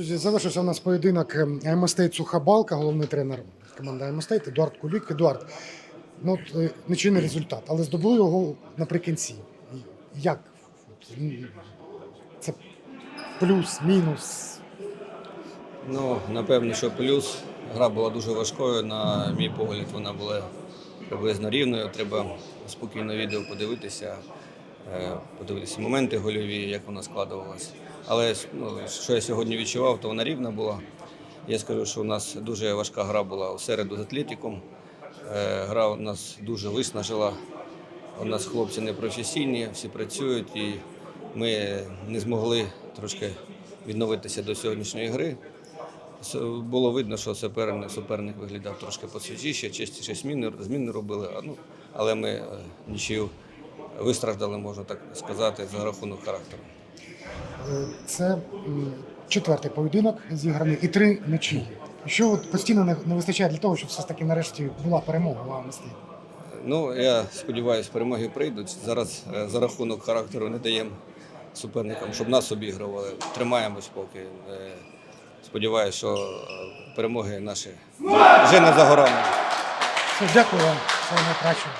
Друзі, залишився у нас поєдинок МСТ Цухабалка, головний тренер команди МСТ, Едуард Кулік. Едуард, ну от, е, результат, але здобули його наприкінці. Як? Це плюс, мінус. Ну, напевно, що плюс. Гра була дуже важкою. На мій погляд, вона була приблизно рівною. Треба спокійно відео подивитися, е, подивитися моменти гольові, як вона складувалася. Але ну, що я сьогодні відчував, то вона рівна була. Я скажу, що у нас дуже важка гра була у середу з Атлетиком. Е, Гра у нас дуже виснажила. У нас хлопці не професійні, всі працюють, і ми не змогли трошки відновитися до сьогоднішньої гри. Було видно, що суперник, суперник виглядав трошки посвіжіше, частіше зміни, зміни робили, ну, але ми е, нічию вистраждали, можна так сказати, за рахунок характеру. Е, Це четвертий поєдинок зіграний і три м'ячі. Що от постійно не, вистачає для того, щоб все ж таки нарешті була перемога у АМСТ? Ну, я сподіваюся, перемоги прийдуть. Зараз е, за рахунок характеру не даємо суперникам, щоб нас обігрували. Тримаємось поки. Е, Сподіваюся, що перемоги наші вже не за горами. Все, дякую вам, всього найкращого.